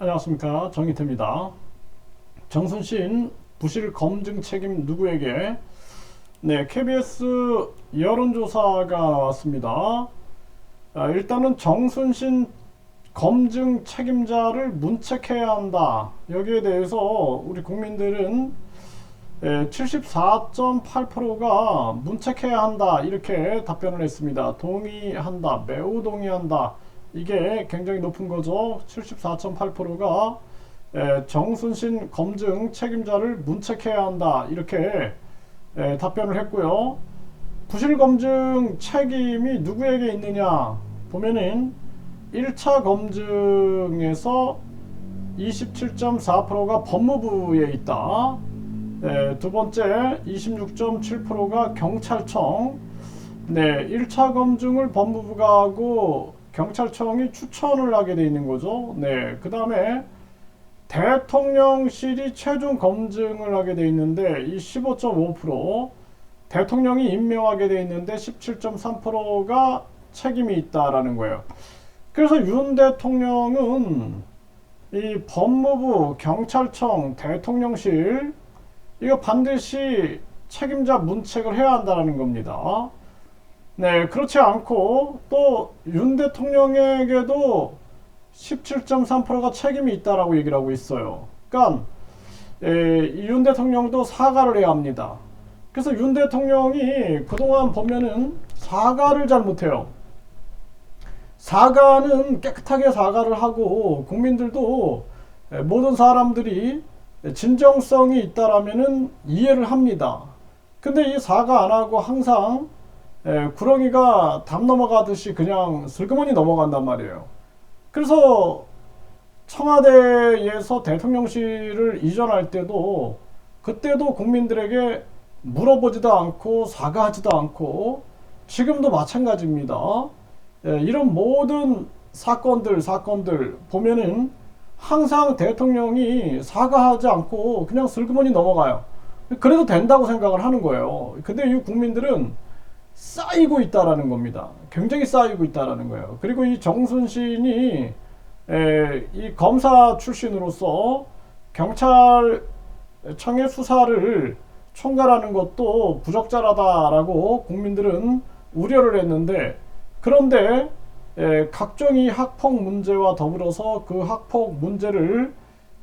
안녕하십니까 정희태입니다. 정순신 부실 검증 책임 누구에게? 네, KBS 여론조사가 나왔습니다. 아, 일단은 정순신 검증 책임자를 문책해야 한다. 여기에 대해서 우리 국민들은 74.8%가 문책해야 한다. 이렇게 답변을 했습니다. 동의한다. 매우 동의한다. 이게 굉장히 높은 거죠. 74.8%가 정순신 검증 책임자를 문책해야 한다. 이렇게 에, 답변을 했고요. 부실 검증 책임이 누구에게 있느냐 보면은 1차 검증에서 27.4%가 법무부에 있다. 네, 두 번째 26.7%가 경찰청. 네, 1차 검증을 법무부가 하고 경찰청이 추천을 하게 돼 있는 거죠. 네, 그 다음에 대통령실이 최종 검증을 하게 돼 있는데 이 15.5% 대통령이 임명하게 돼 있는데 17.3%가 책임이 있다라는 거예요. 그래서 윤 대통령은 이 법무부, 경찰청, 대통령실 이거 반드시 책임자 문책을 해야 한다는 겁니다. 네, 그렇지 않고 또 윤 대통령에게도 17.3%가 책임이 있다라고 얘기를 하고 있어요. 그러니까 윤 대통령도 사과를 해야 합니다. 그래서 윤 대통령이 그동안 보면은 사과를 잘 못해요. 사과는 깨끗하게 사과를 하고 국민들도 에, 모든 사람들이 진정성이 있다라면은 이해를 합니다. 근데 이 사과 안 하고 항상 에, 구렁이가 담 넘어가듯이 그냥 슬그머니 넘어간단 말이에요. 그래서 청와대에서 대통령실을 이전할 때도 그때도 국민들에게 물어보지도 않고 사과하지도 않고 지금도 마찬가지입니다. 예, 이런 모든 사건들 사건들 보면은 항상 대통령이 사과하지 않고 그냥 슬그머니 넘어가요. 그래도 된다고 생각을 하는 거예요. 근데 이 국민들은 쌓이고 있다라는 겁니다. 굉장히 쌓이고 있다라는 거예요. 그리고 이 정순신이 에, 이 검사 출신으로서 경찰청의 수사를 총괄하는 것도 부적절하다라고 국민들은 우려를 했는데 그런데 에, 각종 이 학폭 문제와 더불어서 그 학폭 문제를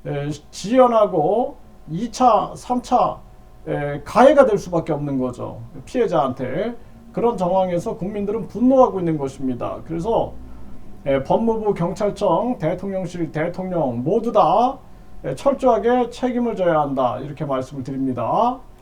에, 지연하고 2차, 3차 에, 가해가 될 수밖에 없는 거죠. 피해자한테. 그런 정황에서 국민들은 분노하고 있는 것입니다. 그래서 에, 법무부, 경찰청, 대통령실, 대통령 모두 다 에, 철저하게 책임을 져야 한다. 이렇게 말씀을 드립니다.